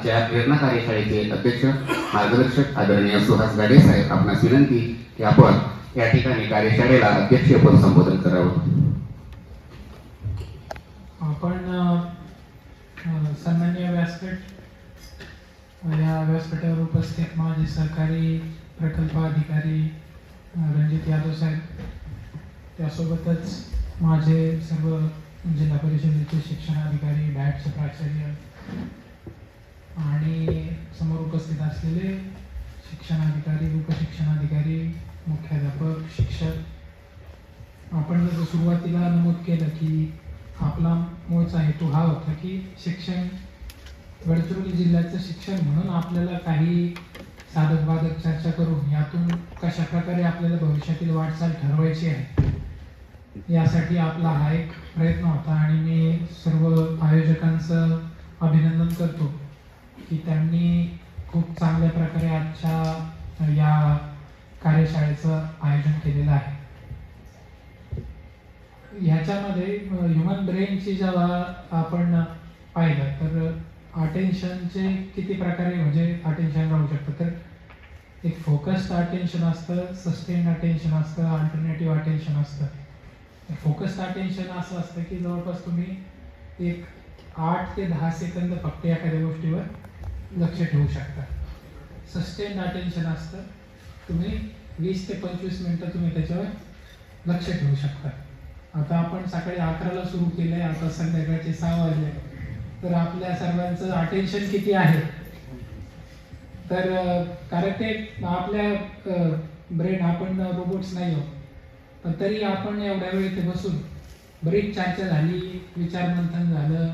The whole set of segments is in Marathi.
आजच्या प्रेरणा कार्यशाळेचे अध्यक्ष मार्गदर्शक आदरणीय सुहास गाडे साहेब आपणास विनंती की आपण या ठिकाणी कार्यशाळेला अध्यक्षपद संबोधन करावं. आपण सन्मान्य व्यासपीठ या व्यासपीठावर उपस्थित माझे सहकारी प्रकल्प अधिकारी रणजित यादव साहेब. त्यासोबतच माझे सर्व जिल्हा परिषदेचे शिक्षणाधिकारी बॅटचे प्राचार्य आणि समोर उपस्थित असलेले शिक्षणाधिकारी उपशिक्षणाधिकारी मुख्याध्यापक शिक्षक. आपण जसं सुरुवातीला नमूद केलं की आपला मूळचा हेतू हा होता की शिक्षण गडचिरोली जिल्ह्याचं शिक्षण म्हणून आपल्याला काही साधक बाधक चर्चा करून यातून कशा प्रकारे आपल्याला भविष्यातील वाटचाल ठरवायची आहे यासाठी आपला हा एक प्रयत्न होता आणि मी सर्व आयोजकांचं अभिनंदन करतो. की त्यांनी खूप चांगल्या प्रकारे आजच्या या कार्यशाळेचं आयोजन केलेलं आहे. ह्याच्यामध्ये ह्युमन ब्रेनची जेव्हा आपण पाहिलं तर अटेन्शनचे किती प्रकारे म्हणजे अटेन्शन राहू शकतं? तर एक फोकस्ड अटेन्शन असतं सस्टेन अटेन्शन असतं अल्टरनेटिव्ह अटेन्शन असतं. फोकस्ड अटेन्शन असं असतं की जवळपास तुम्ही एक आठ ते दहा सेकंद फक्त एखाद्या गोष्टीवर लक्ष ठेवू शकता. सस्टेन अटेन्शन असतं. तुम्ही वीस ते पंचवीस मिनटं तुम्ही त्याच्यावर लक्ष ठेवू शकता. आता आपण सकाळी अकराला सुरू केलं आहे आता संध्याकाळचे सहा वाजले. तर आपल्या सर्वांचं अटेन्शन किती आहे? तर कारण ते आपल्या ब्रेन आपण रोबोट्स नाही आहोत. पण तरी आपण एवढ्या वेळ ते बसून बरीच चर्चा झाली विचारमंथन झालं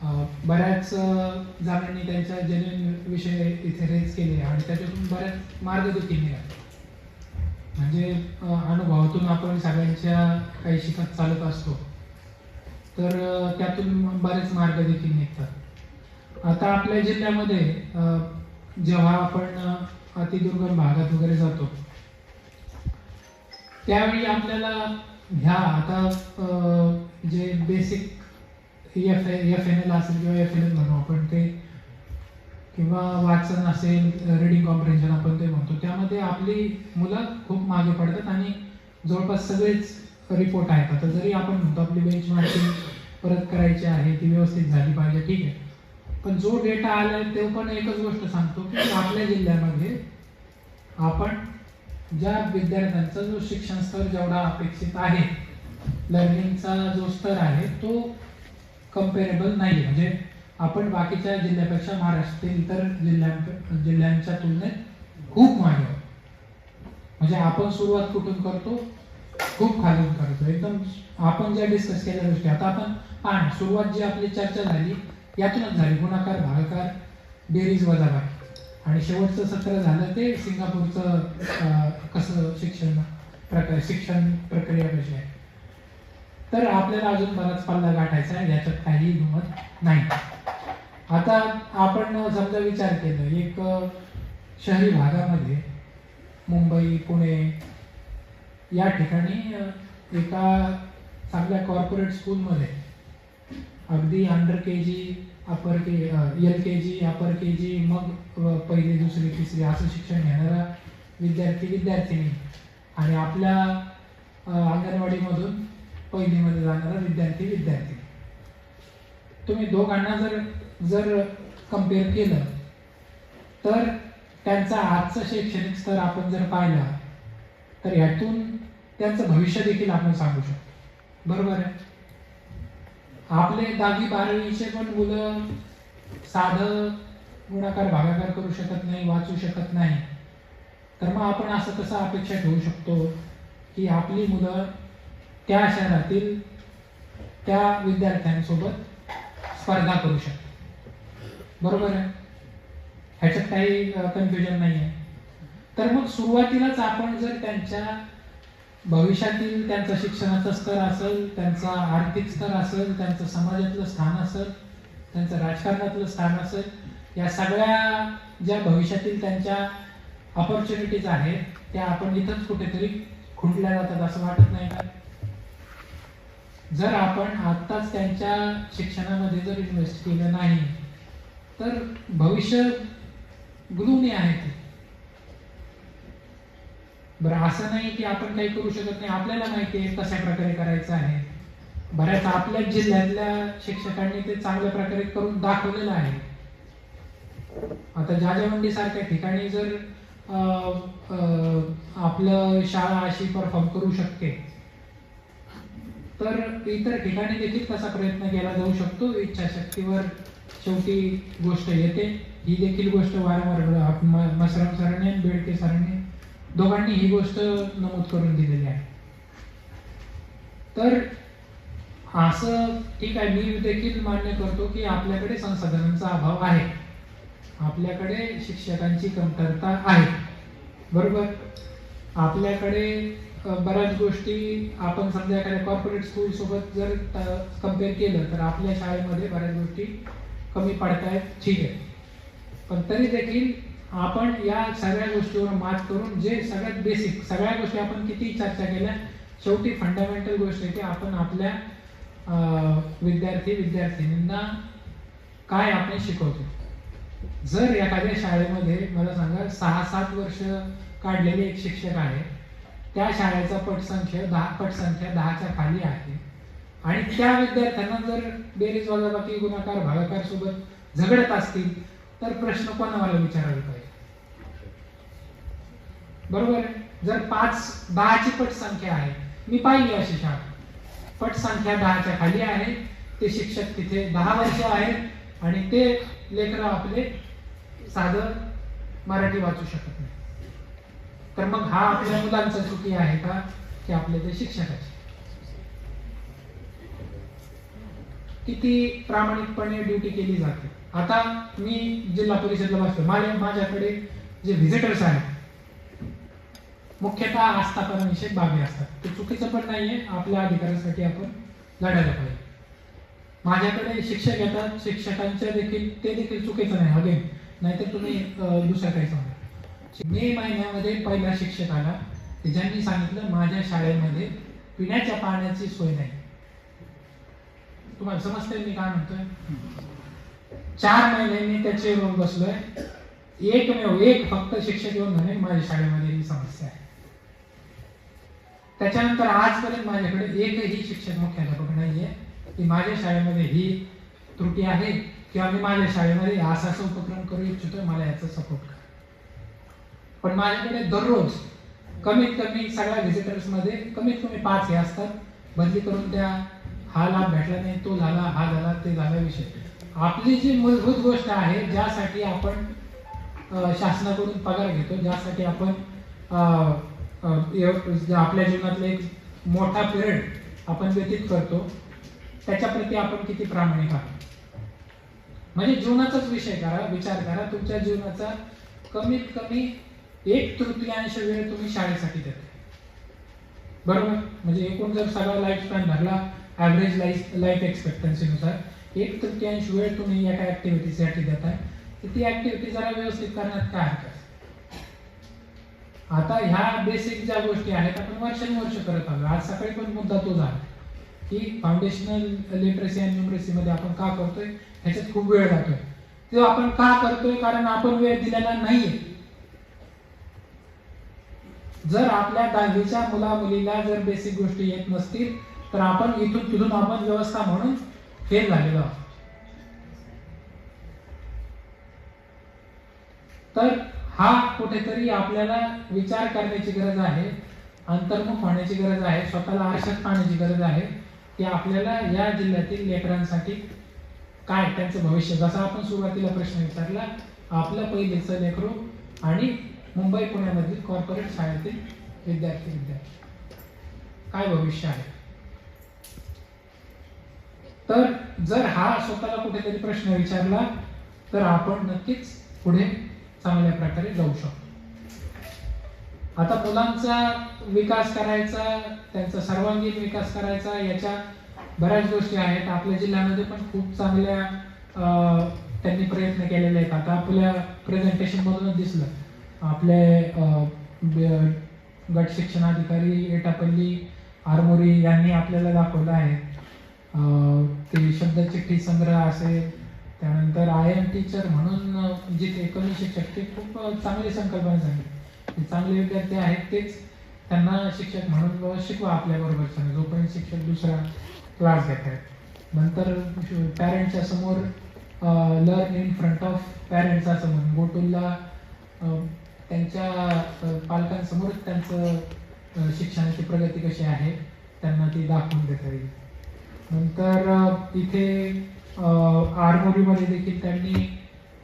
बऱ्याच जणांनी त्यांच्या जेन्युन विषय इथे रेज केले आणि त्याच्यातून बऱ्याच मार्ग देखील मिळाले म्हणजे अनुभवातून आपण सगळ्यांच्या काही शिकत चालत असतो तर त्यातून बरेच मार्ग देखील निघतात. आता आपल्या जिल्ह्यामध्ये अं, जेव्हा आपण अतिदुर्गम भागात वगैरे जातो त्यावेळी आपल्याला ह्या आता जे basic F F N L असेल किंवा एफ एन एल म्हणू आपण ते. किंवा वाचन असेल रिडिंग कॉम्प्रेन्शन आपण ते म्हणतो. त्यामध्ये आपली मुलं खूप मागे पडतात आणि जवळपास सगळेच रिपोर्ट आहेत. आता जरी आपण म्हणतो आपली बेंच मार्किंग परत करायची आहे ती व्यवस्थित झाली पाहिजे ठीक आहे. पण जो डेटा आलाय तो पण एकच गोष्ट सांगतो की आपल्या जिल्ह्यामध्ये आपण ज्या विद्यार्थ्यांचा जो शिक्षण स्तर जेवढा अपेक्षित आहे लर्निंगचा जो स्तर आहे तो कम्पेरेबल नाही म्हणजे आपण बाकीच्या जिल्ह्यापेक्षा महाराष्ट्रातील इतर जिल्ह्यां जिल्ह्यांच्या तुलनेत खूप मागे म्हणजे आपण सुरुवात कुठून करतो? खूप खालून करतो. एकदम आपण ज्या डिस्कस केल्या गोष्टी आता आपण पहा सुरुवात जी आपली चर्चा झाली यातूनच झाली. गुणाकार भागाकार बेरीज वजाबाकी. आणि शेवटचं सत्र झालं ते सिंगापूरचं कसं शिक्षण प्रकार शिक्षण प्रक्रिया कशी आहे? तर आपल्याला अजून बराच पल्ला गाठायचा आहे याच्यात काही दुमत नाही. आता आपण समजा विचार केला एक शहरी भागामध्ये मुंबई पुणे या ठिकाणी एका चांगल्या कॉर्पोरेट स्कूलमध्ये अगदी अंडर के जी अपर के एल के जी अपर के जी मग पहिली दुसरी तिसरी असं शिक्षण घेणारा विद्यार्थी विद्यार्थिनी आणि आपल्या अंगणवाडीमधून पहिलीमध्ये जाणारा विद्यार्थी विद्यार्थी. तुम्ही दोघांना जर जर कंपेअर केलं तर त्यांचा आजचं शैक्षणिक स्तर आपण जर पाहिला तर यातून त्यांचं भविष्य देखील आपण सांगू शकतो. बरोबर आहे? आपले दहावी बारावीचे पण मुलं साधं गुणाकार भागाकार करू शकत नाही वाचू शकत नाही. तर मग आपण असं कसं अपेक्षा ठेवू शकतो की आपली मुलं त्या शहरातील त्या विद्यार्थ्यांसोबत स्पर्धा करू शकतो. बरोबर आहे? ह्याच्यात काही कन्फ्युजन नाही आहे तर मग सुरुवातीलाच आपण जर त्यांच्या भविष्यातील त्यांचा शिक्षणाचा स्तर असेल त्यांचा आर्थिक स्तर असेल त्यांचं समाजातलं स्थान असेल त्यांचं राजकारणातलं स्थान असेल या सगळ्या ज्या भविष्यातील त्यांच्या ऑपॉर्च्युनिटीज आहेत त्या आपण इथंच कुठेतरी खुंटल्या जातात असं वाटत नाही का? जर आपण आत्ताच त्यांच्या शिक्षणामध्ये जर इन्व्हेस्ट केलं नाही तर भविष्य ग्लुमी आहे ते. बरं असं नाही की आपण काही करू शकत नाही. आपल्याला माहिती आहे कशा प्रकारे करायचं आहे. बऱ्याच आपल्याच जिल्ह्यातल्या शिक्षकांनी ते चांगल्या प्रकारे करून दाखवलेलं आहे. आता जाजावंडी सारख्या ठिकाणी जर अं, आपलं शाळा अशी परफॉर्म करू शकते तर इतर ठिकाणी देखील तसा प्रयत्न केला जाऊ शकतो. इच्छाशक्तीवर शेवटी गोष्ट येते. ही देखील गोष्ट वारंवार मसराम सरांनी आणि बेडके सरांनी दोघांनी ही गोष्ट नमूद करून दिलेली आहे. तर असं ठीक आहे मी देखील मान्य करतो की आपल्याकडे संसाधनांचा अभाव आहे. आपल्याकडे शिक्षकांची कमतरता आहे. बरोबर? आपल्याकडे बऱ्याच गोष्टी आपण समजा एखाद्या कॉर्पोरेट स्कूल सोबत जर कंपेअर केलं तर आपल्या शाळेमध्ये बऱ्याच गोष्टी कमी पडतायत ठीक आहे. पण तरी देखील आपण या सगळ्या गोष्टीवर मात करून जे सगळ्यात बेसिक सगळ्या गोष्टी आपण किती चर्चा केल्या शेवटी फंडामेंटल गोष्ट आहे की आपण आपल्या विद्यार्थी विद्यार्थिनींना काय आपण शिकवतो. जर एखाद्या शाळेमध्ये मला सांगा सहा सात वर्ष काढलेले एक शिक्षक आहे त्या शाळेचा पटसंख्या दहा पटसंख्या दहाच्या खाली आहे. आणि त्या विद्यार्थ्यांना जर बेरीज वजाबाकी गुणाकार भागाकार सोबत झगडत असतील तर प्रश्न कोणाला विचारायला पाहिजे? बरोबर आहे? जर पाच दहाची पटसंख्या आहे मी पाहिली अशी शाळा. पटसंख्या दहाच्या खाली आहे ते शिक्षक तिथे दहा वर्ष आहेत आणि ते लेकरं आपले साधं मराठी वाचू शकत नाही तर मग हा आपल्या मुलांचा चुकी आहे का? की आपल्या ते शिक्षकाची? किती प्रामाणिकपणे ड्युटी केली जाते? आता मी जिल्हा परिषदला बसतो माझ्या माझ्याकडे जे व्हिजिटर्स आहेत मुख्यतः आस्थापनाविषयक बाबी असतात. ते चुकीचं पण नाहीये. आपल्या अधिकारासाठी आपण लढायला पाहिजे. माझ्याकडे शिक्षक येतात. शिक्षकांच्या देखील ते देखील चुकीचं नाही. अगेन नाहीतर तुम्ही दुसरं काही सांगा मे महिन्यामध्ये पहिला शिक्षक आला. की ज्यांनी सांगितलं माझ्या शाळेमध्ये पिण्याच्या पाण्याची सोय नाही. तुम्हाला समजतंय मी काय म्हणतोय? चार महिने मी त्याचे रोग बसलोय. एकमेव एक फक्त शिक्षक येऊन म्हणे माझ्या शाळेमध्ये ही समस्या आहे. त्याच्यानंतर आजपर्यंत माझ्याकडे एकही शिक्षक मुख्याध्यापक नाहीये. की माझ्या शाळेमध्ये ही त्रुटी आहे किंवा मी माझ्या शाळेमध्ये असा असा उपक्रम करू इच्छितोय मला याचा सपोर्ट करा. पण माझ्याकडे दररोज कमीत कमी सगळ्या व्हिजिटर्समध्ये कमीत कमी पाच हे असतात. बदली करून त्या हा लाभ भेटला नाही तो झाला हा झाला ते झाला विषय. आपली जी मूलभूत गोष्ट आहे ज्यासाठी आपण शासनाकडून पगार घेतो ज्यासाठी आपण म्हणजे आपल्या जीवनातला एक मोठा पिरियड आपण व्यतीत करतो त्याच्याप्रती आपण किती प्रामाणिक आहोत? म्हणजे जीवनाचाच विषय करा विचार करा तुमच्या जीवनाचा कमीत कमी एक तृतीयांश वेळ तुम्ही शाळेसाठी देता बरोबर? म्हणजे एकूण जर सगळा लाईफ स्पॅन धरला ॲव्हरेज लाईफ लाईफ एक्सपेक्टन्सीनुसार एक तृतीयांश वेळ तुम्ही एका ऍक्टिव्हिटीसाठी देताय तर ती ऍक्टिव्हिटी जरा व्यवस्थित करण्यात काय हरकत आता ह्या बेसिक ज्या गोष्टी आहेत आपण वर्षानुवर्ष करत आलो आज सकाळी पण मुद्दा तो झाला की फाउंडेशनल लिटरसी आणि न्यूमरेसी मध्ये आपण का करतोय? ह्याच्यात खूप वेळ जातोय. तो आपण का करतोय? कारण आपण वेळ दिलेला नाहीये. जर आपल्या दहावीच्या मुला मुलीला जर बेसिक गोष्टी येत नसतील तर आपण इथून तिथून आपण व्यवस्था म्हणून फेल झालेलो आहोत. तर हा कुठेतरी आपल्याला विचार करण्याची गरज आहे अंतर्मुख होण्याची गरज आहे स्वतःला आरशात पाहण्याची गरज आहे की आपल्याला या जिल्ह्यातील लेकरांसाठी काय त्यांचं भविष्य. जसा आपण सुरुवातीला प्रश्न विचारला आपलं पहिलेचं लेकरू आणि मुंबई पुण्यामधील कॉर्पोरेट शाळेतील विद्यार्थी विद्यार्थी. काय भविष्य आहे? तर जर हा स्वतःला कुठेतरी प्रश्न विचारला तर आपण नक्कीच पुढे चांगल्या प्रकारे जाऊ शकतो. आता मुलांचा विकास करायचा त्यांचा सर्वांगीण विकास करायचा याच्या बऱ्याच गोष्टी आहेत. आपल्या जिल्ह्यामध्ये पण खूप चांगल्या अं, त्यांनी प्रयत्न केलेले आहेत. आता आपल्या प्रेझेंटेशन मधूनच दिसलं. आपले ब- गट शिक्षणाधिकारी एटापल्ली आरमोरी यांनी आपल्याला दाखवलं आहे. ते शब्दचिठ्ठी संग्रह असेल त्यानंतर आय एम टीचर म्हणून जिथे कमी शिक्षक ते खूप चांगली संकल्पना सांगितली ते चांगले विद्यार्थी आहेत तेच त्यांना शिक्षक म्हणून शिकवा आपल्या बरोबरच्या जोपर्यंत शिक्षक दुसरा क्लास घेत आहेत. नंतर पॅरेंटच्या समोर learn in front of parents असं म्हणून. त्यांच्या पालकांसमोर त्यांचं शिक्षणाची प्रगती कशी आहे त्यांना ती दाखवून देता येईल. नंतर तिथे इथे आरमोरीमध्ये देखील त्यांनी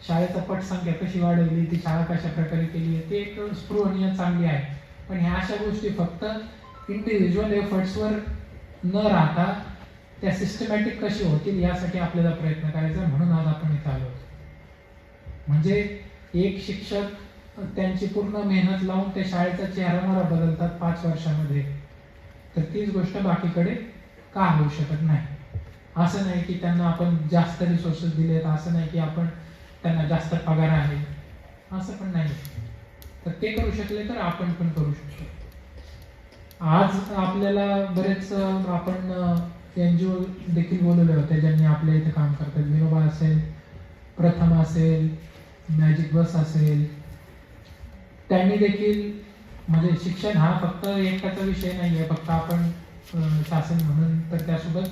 शाळेचा पटसंख्या कशी वाढवली ती शाळा कशा प्रकारे केली आहे ते एक स्पृहणीय चांगली आहे. पण ह्या अशा गोष्टी फक्त इंडिव्हिज्युअल एफर्ट्सवर न राहता त्या सिस्टमॅटिक कशी होतील यासाठी आपल्याला प्रयत्न करायचा म्हणून आज आपण इथं आलो म्हणजे एक शिक्षक त्यांची पूर्ण मेहनत लावून त्या शाळेचा चेहरामारा बदलतात पाच वर्षामध्ये. तर तीच गोष्ट बाकीकडे का होऊ शकत नाही? असं नाही की त्यांना आपण जास्त रिसोर्सेस दिलेत असं नाही की आपण त्यांना जास्त पगार आहे. असं पण नाही. तर ते करू शकले तर आपण पण करू शकतो. आज आपल्याला बरेच आपण एन जी ओ देखील बोलवले होते ज्यांनी आपल्या इथे काम करतात. विनोबा असेल प्रथम असेल मॅजिक बस असेल त्यांनी देखील म्हणजे शिक्षण हा फक्त एकटाचा विषय नाही आहे फक्त आपण शासन म्हणून तर त्यासोबत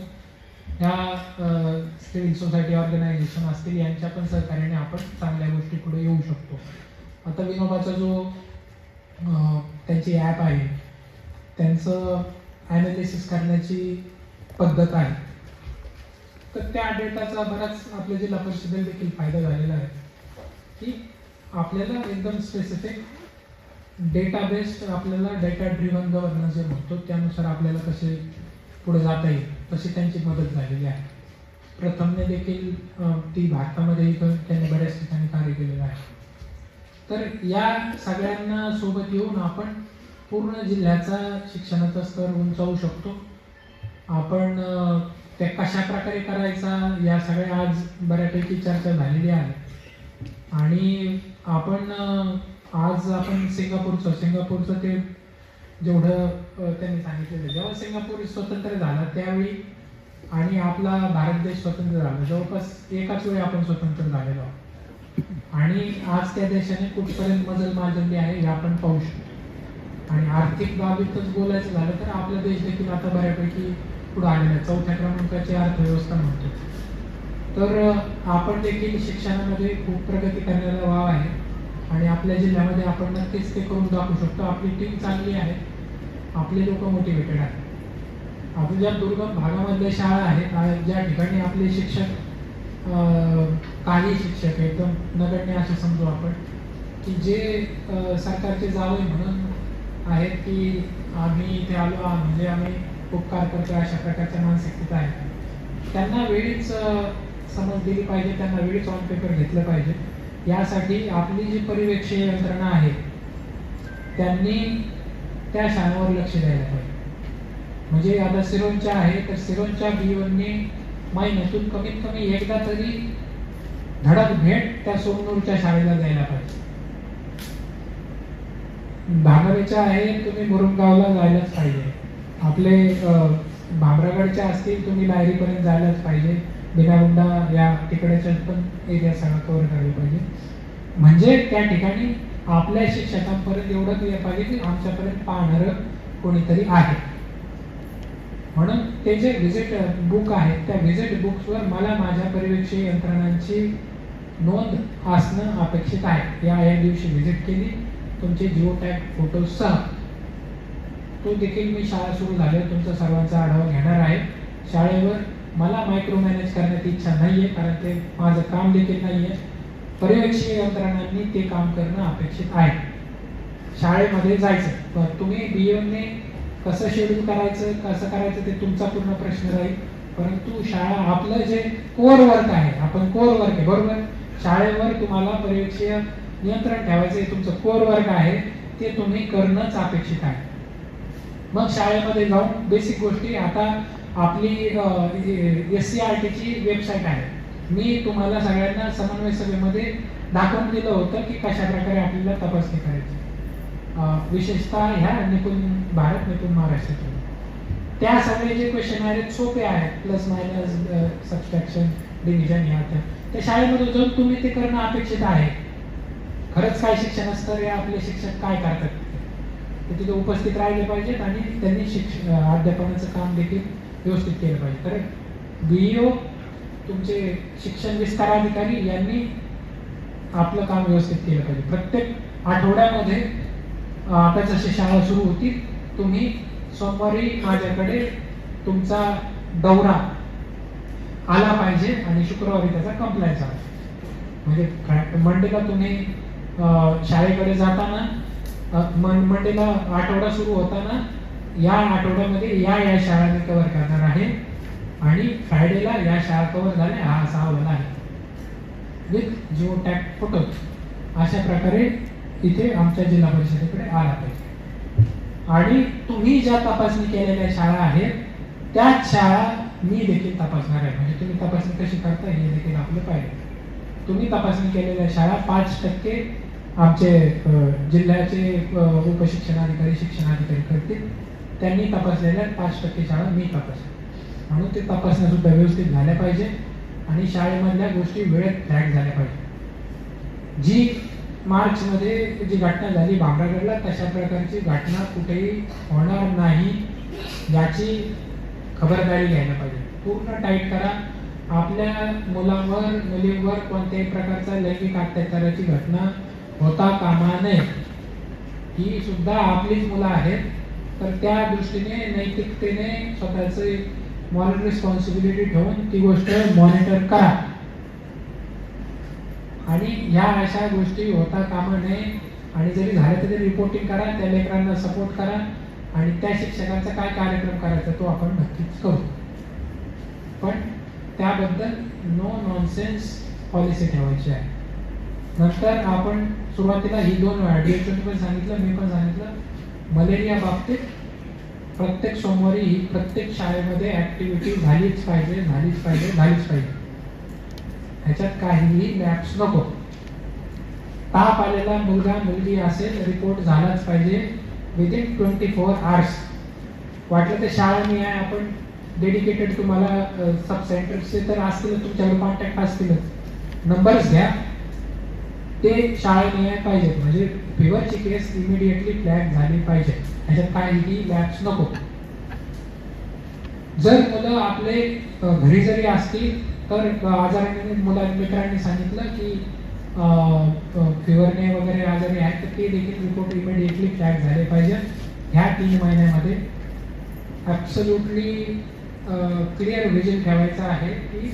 ह्या सिव्हिल सोसायटी ऑर्गनायझेशन असतील यांच्या पण सहकार्याने आपण चांगल्या गोष्टी पुढे येऊ शकतो. आता विनोबाचा जो त्यांची ॲप आहे त्यांचं ॲनालिसिस करण्याची पद्धत आहे. तर त्या डेटाचा बराच आपल्या जिल्हा परिषदेला देखील फायदा झालेला आहे. की आपल्याला एकदम स्पेसिफिक डेटा बेस्ड आपल्याला डेटा ड्रिव्हन गव्हर्नन्स जे म्हणतो त्यानुसार आपल्याला कसे पुढे जाता येईल तशी त्यांची मदत झालेली आहे. प्रथमने देखील ती भारतामध्ये त्यांनी बऱ्याच ठिकाणी कार्य केलेलं आहे. तर या सगळ्यांना सोबत येऊन आपण पूर्ण जिल्ह्याचा शिक्षणाचा स्तर उंचावू शकतो. आपण ते कशा प्रकारे करायचा या सगळ्या आज बऱ्यापैकी चर्चा झालेली आहे. आणि आपण आज आपण सिंगापूरचं सिंगापूरचं ते जेवढं त्यांनी सांगितलेलं जेव्हा सिंगापूर स्वतंत्र झाला त्यावेळी आणि आपला भारत देश स्वतंत्र झाला जवळपास एकाच वेळी आपण स्वतंत्र झालेलो आहोत. आणि आज त्या देशाने कुठपर्यंत मजल माजली आहे हे आपण पाहू शकतो. आणि आर्थिक बाबीतच बोलायचं झालं तर आपला देश देखील आता बऱ्यापैकी पुढे आलेला आहे. चौथ्या क्रमांकाची अर्थव्यवस्था म्हणतो. तर आपण देखील शिक्षणामध्ये खूप प्रगती करण्याला वाव आहे. आणि आपल्या जिल्ह्यामध्ये आपण नक्कीच ते करून दाखवू शकतो. आपली टीम चांगली आहे. आपले लोक मोटिवेटेड आहेत. आपल्या ज्या दुर्गम भागामधल्या शाळा आहेत ज्या ठिकाणी आपले शिक्षक अं, काही शिक्षक एकदम नगण्य असे समजू आपण की जे सरकारचे जावे म्हणून आहेत की आम्ही इथे आलो म्हणजे आम्ही उपकार करतो अशा प्रकारच्या मानसिकतेत आहेत. त्यांना वेळीच समज दिली पाहिजे त्यांना वेळीच ऑन पेपर घेतलं पाहिजे. यासाठी आपली जी परिवेक्षीय यंत्रणा आहे त्यांनी त्या शाळावर लक्ष द्यायला पाहिजे. म्हणजे आता सिरोंच्या आहे तर सिरोंच्या बिओनी महिन्यातून कमीत कमी एकदा तरी धडक भेट त्या सोमनूरच्या शाळेला द्यायला पाहिजे. भांगरेच्या आहे तुम्ही मुरुमगावला जायलाच पाहिजे. आपले अं, भामरागडच्या असतील तुम्ही लायरीपर्यंत जायलाच पाहिजे. बिनागुंडा या तिकडच्या पण एरिया सगळा कव्हर करायला पाहिजे. म्हणजे त्या ठिकाणी आपल्या शिक्षकांपर्यंत एवढं क्लिअर पाहिजे की आमच्यापर्यंत पाहणारं कोणीतरी आहे. म्हणून ते जे व्हिजिट बुक आहेत त्या व्हिजिट बुक्सवर मला माझ्या पर्यवेक्षी यंत्रणांची नोंद असणं अपेक्षित आहे. या या दिवशी व्हिजिट केली. तुमचे जिओ टॅग फोटोसह तो देखील मी शाळा सुरू झाल्यावर तुमचा सर्वांचा आढावा घेणार आहे. शाळेवर मला मायक्रो मॅनेज करण्याची इच्छा नाहीये कारण ते माझं काम देखील नाहीये. पर्यवेक्षीय यंत्रणांनी ते काम करणं अपेक्षित आहे. शाळेमध्ये जायचं. पण तुम्ही बियोने कसं शेड्यूल करायचं कसं करायचं ते तुमचा पूर्ण प्रश्न राहील. परंतु शाळा आपलं जे कोर वर्क आहे आपण कोर वर्क आहे बरोबर? शाळेवर तुम्हाला पर्यवेक्षीय नियंत्रण ठेवायचं हे तुमचं कोर वर्क आहे ते तुम्ही करणंच अपेक्षित आहे. मग शाळेमध्ये जाऊन बेसिक गोष्टी आता आपली एस सी आर टीची वेबसाईट आहे. मी तुम्हाला सगळ्यांना समन्वय सभेमध्ये दाखवून दिलं होतं की कशा प्रकारे आपल्याला तपासणी करायची. विशेषतः ह्या निपुण भारत निपुण महाराष्ट्रातून. त्या सगळे जे क्वेश्चन आहेत सोपे आहेत. प्लस मायनस सबस्ट्रॅक्शन डिव्हिजन ह्या त्या त्या शाळेमध्ये जाऊन तुम्ही ते करणं अपेक्षित आहे. खरंच काय शिक्षण असतं हे आपले शिक्षक काय करतात? ते तिथे उपस्थित राहिले पाहिजेत आणि त्यांनी शिक्ष अध्यापनाचं काम देखील व्यवस्थित केलं पाहिजे तर बीईओ तुमचे शिक्षण विस्तार अधिकारी यांनी आपलं काम व्यवस्थित केलं पाहिजे. प्रत्येक आठवड्यामध्ये आता जशी शाळा सुरू होती. तुम्ही सोमवारी माझ्याकडे तुमचा दौरा आला पाहिजे आणि शुक्रवारी त्याचा कंप्लायन्स आला म्हणजे मंडेला तुम्ही शाळेकडे जाताना मन- मंडेला आठवडा सुरू होताना या आठवड्यामध्ये या या शाळा मी कव्हर करणार आहे. आणि फ्रायडेला या शाळा कव्हर झाल्या. हा असा अहवाल आहे. विथ जिओ टॅग फोटो अशा प्रकारे इथे आमच्या जिल्हा परिषदेकडे आला पाहिजे. आणि तुम्ही ज्या तपासणी केलेल्या शाळा आहेत त्याच शाळा मी देखील तपासणार आहे. म्हणजे तुम्ही तपासणी कशी करता हे देखील आपलं पाहिजे तुम्ही तपासणी केलेल्या शाळा पाच टक्के आमचे जिल्ह्याचे उपशिक्षणाधिकारी शिक्षणाधिकारी करतील. त्यांनी तपासलेल्या पाच टक्के शाळा मी तपासल्या. म्हणून ते तपासण्या सुद्धा व्यवस्थित झाल्या पाहिजे आणि शाळेमधल्या गोष्टी वेळेत फ्लॅग झाल्या पाहिजे. जी मार्चमध्ये जी घटना झाली भामरागडला तशा प्रकारची घटना कुठेही होणार नाही याची खबरदारी घ्यायला पाहिजे. पूर्ण टाईट करा. आपल्या मुलांवर मुलींवर कोणत्याही प्रकारचा लैंगिक अत्याचाराची घटना होता कामा नये. ही सुद्धा आपलीच मुलं आहेत. तर त्या दृष्टीने नैतिकतेने स्वतःचे मॉरल रिस्पॉन्सिबिलिटी ठेवून ती गोष्ट मॉनिटर करा. आणि ह्या अशा गोष्टी होता कामा नये. आणि जरी झालं तरी रिपोर्टिंग करा त्या लेकरांना सपोर्ट करा. आणि त्या शिक्षकांचा काय कार्यक्रम करायचा तो आपण नक्कीच करू. पण त्याबद्दल नो नॉनसेन्स पॉलिसी ठेवायची आहे. नंतर आपण सुरुवातीला ही दोन वेळा पण सांगितलं मी पण सांगितलं. मलेरिया बाबतीत प्रत्येक सोमवारी ही प्रत्येक शाळेमध्ये ऍक्टिव्हिटी झालीच पाहिजे झालीच पाहिजे झालीच पाहिजे. ह्याच्यात काहीही लॅप्स नको. ताप आलेला मुलगा मुलगी असेल रिपोर्ट झालाच पाहिजे विदिन ट्वेंटी फोर आवर्स वाटलं तर शाळांनी आहे आपण डेडिकेटेड तुम्हाला सब सेंटर्सचे तर असतीलच तुमच्याकडे कॉन्टॅक्ट असतीलच. नंबर्स घ्या. ते शाळेने आहे पाहिजेत म्हणजे फिवरची केस इमिडिएटली फ्लॅग झाली पाहिजे. ह्याच्यात काहीही लॅप्स नको. जर मुलं आपले घरी जरी असतील तर आजाराने मुला मित्रांनी सांगितलं की फिवरने वगैरे आजारी आहेत तर ते देखील रिपोर्ट इमिडिएटली फ्लॅग झाले पाहिजे. ह्या तीन महिन्यामध्ये ॲब्सोल्युटली क्लिअर विजन ठेवायचं आहे की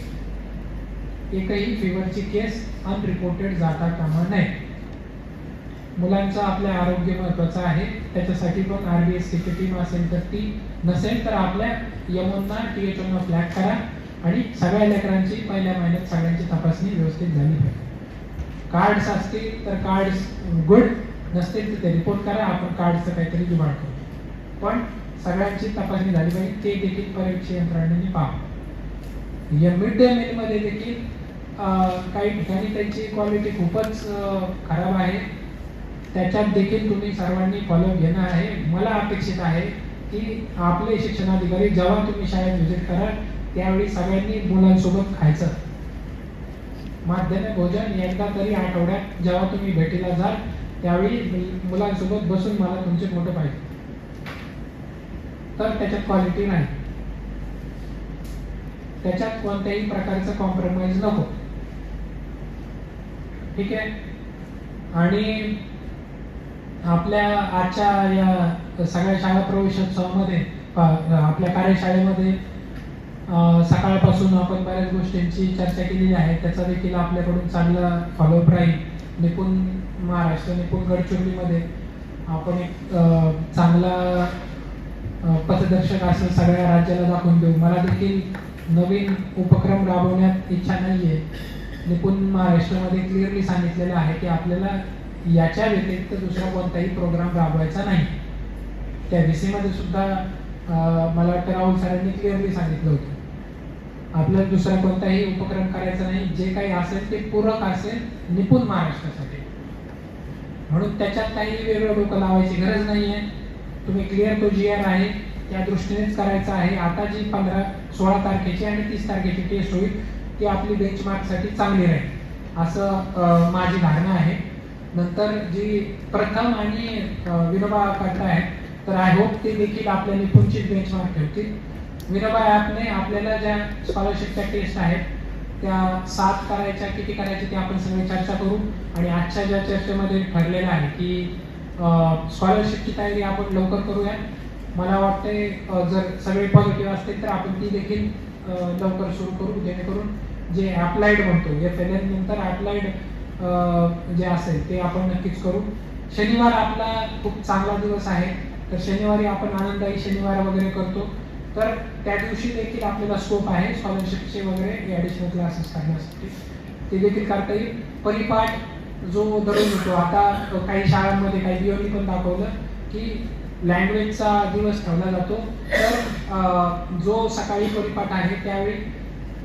एकही फिवरची केस अनरिपोर्टेड जाता कामा नये मुलांचं आपलं आरोग्य महत्वाचं आहे. त्याच्यासाठी पण आर बी एस टीम असेल तर ती नसेल तर आपल्या यमुना टी एच फ्लॅग करा आणि सगळ्या लेकरांची पहिल्या महिन्यात सगळ्यांची तपासणी व्यवस्थित झाली पाहिजे. कार्ड्स असतील तर कार्ड्स गुड नसतील तर ते रिपोर्ट करा. आपण कार्डचं काहीतरी जुगाड करू. पण सगळ्यांची तपासणी झाली पाहिजे. ते देखील परीक्षा यंत्रणेने पाहा या मिड डे मीलमध्ये देखील काही ठिकाणी त्यांची क्वालिटी खूपच खराब आहे. त्याच्यात देखील तुम्ही सर्वांनी फॉलो घेणं आहे. मला अपेक्षित आहे की आपले शिक्षणाधिकारी जेव्हा तुम्ही शाळेत व्हिजिट कराल त्यावेळी सगळ्यांनी मुलांसोबत खायचं. माध्यमिक भोजन एकदा तरी आठवड्यात जेव्हा तुम्ही भेटीला जाल त्यावेळी मुलांसोबत बसून मला तुमचे फोटो पाहिजे. तर त्याच्यात क्वालिटी नाही. त्याच्यात कोणत्याही प्रकारचं कॉम्प्रोमाइज नको. ठीक आहे? आणि आपल्या आजच्या या सगळ्या शाळा प्रवेशोत्सवामध्ये आपल्या कार्यशाळेमध्ये सकाळपासून आपण बऱ्याच गोष्टींची चर्चा केलेली आहे. त्याचा देखील आपल्याकडून चांगला फॉलोअप राहील. निपुण महाराष्ट्र निपुण गडचिरोलीमध्ये आपण एक चांगला पथदर्शक असं सगळ्या राज्याला दाखवून देऊ. मला देखील नवीन उपक्रम राबवण्यात इच्छा नाही आहे निपुण महाराष्ट्रामध्ये क्लिअरली सांगितलेलं आहे की आपल्याला याच्या व्यतिरिक्त दुसरा कोणताही प्रोग्राम राबवायचा नाही. त्या व्ही मध्ये सुद्धा मला वाटतं राहुल सरांनी क्लिअरली सांगितलं होतं. आपल्याला दुसरा कोणताही उपक्रम करायचा नाही. जे काही असेल ते पूरक असेल निपुण महाराष्ट्रासाठी. म्हणून त्याच्यात काही वेगळं डोकं लावायची गरज नाही आहे तुम्ही क्लिअर तो जी आर आहे त्या दृष्टीनेच करायचा आहे. आता जी पंधरा सोळा तारखेची आणि तीस तारखेची टेस्ट होईल ती आपली बेंचमार्कसाठी चांगली राहील असं माझी धारणा आहे. नंतर जी प्रथम आणि विनोबा काटा आहेत तर आय होप ते देखील आपल्या निपुणची बेंचमार्क ठेवतील. विनोबा ॲपने आपल्याला ज्या स्कॉलरशिपच्या टेस्ट आहेत त्या सात करायच्या किती करायच्या ते आपण सगळे चर्चा करू. आणि आजच्या ज्या चर्चेमध्ये ठरलेलं आहे की स्कॉलरशिपची तयारी आपण लवकर करूया. मला वाटते जर सगळे पॉझिटिव्ह असतील तर आपण ती देखील लवकर सुरू करू जेणेकरून जे अप्लाइड म्हणतो एफ एल एन नंतर अप्लाइड जे असेल ते आपण नक्कीच करू. शनिवार आपला खूप चांगला दिवस आहे. तर शनिवारी आपण आनंददायी शनिवार वगैरे करतो. तर त्या दिवशी देखील आपल्याला स्कोप आहे. स्कॉलरशिपचे वगैरे ॲडिशनल क्लासेस करण्यासाठी. ते देखील करता येईल. परिपाठ जो दररोज होतो आता काही शाळांमध्ये काही बिओनी पण दाखवलं की लँग्वेजचा दिवस ठेवला जातो. तर जो सकाळी परिपाठ आहे त्यावेळी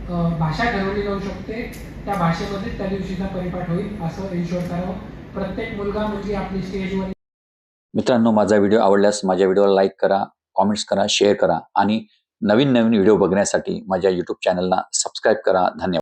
भाषा ठरवली जाऊ शकते. त्या भाषेमध्ये त्या दिवशीचा परिपाठ होईल असं इन्शुअर करावं. प्रत्येक मुलगा मुलगी आपली स्टेजवर मित्रांनो माझा व्हिडिओ आवडल्यास माझ्या व्हिडिओला लाईक करा कॉमेंट्स करा शेअर करा आणि नवीन नवीन व्हिडिओ बघण्यासाठी माझ्या यूट्यूब चॅनलला सबस्क्राईब करा. धन्यवाद.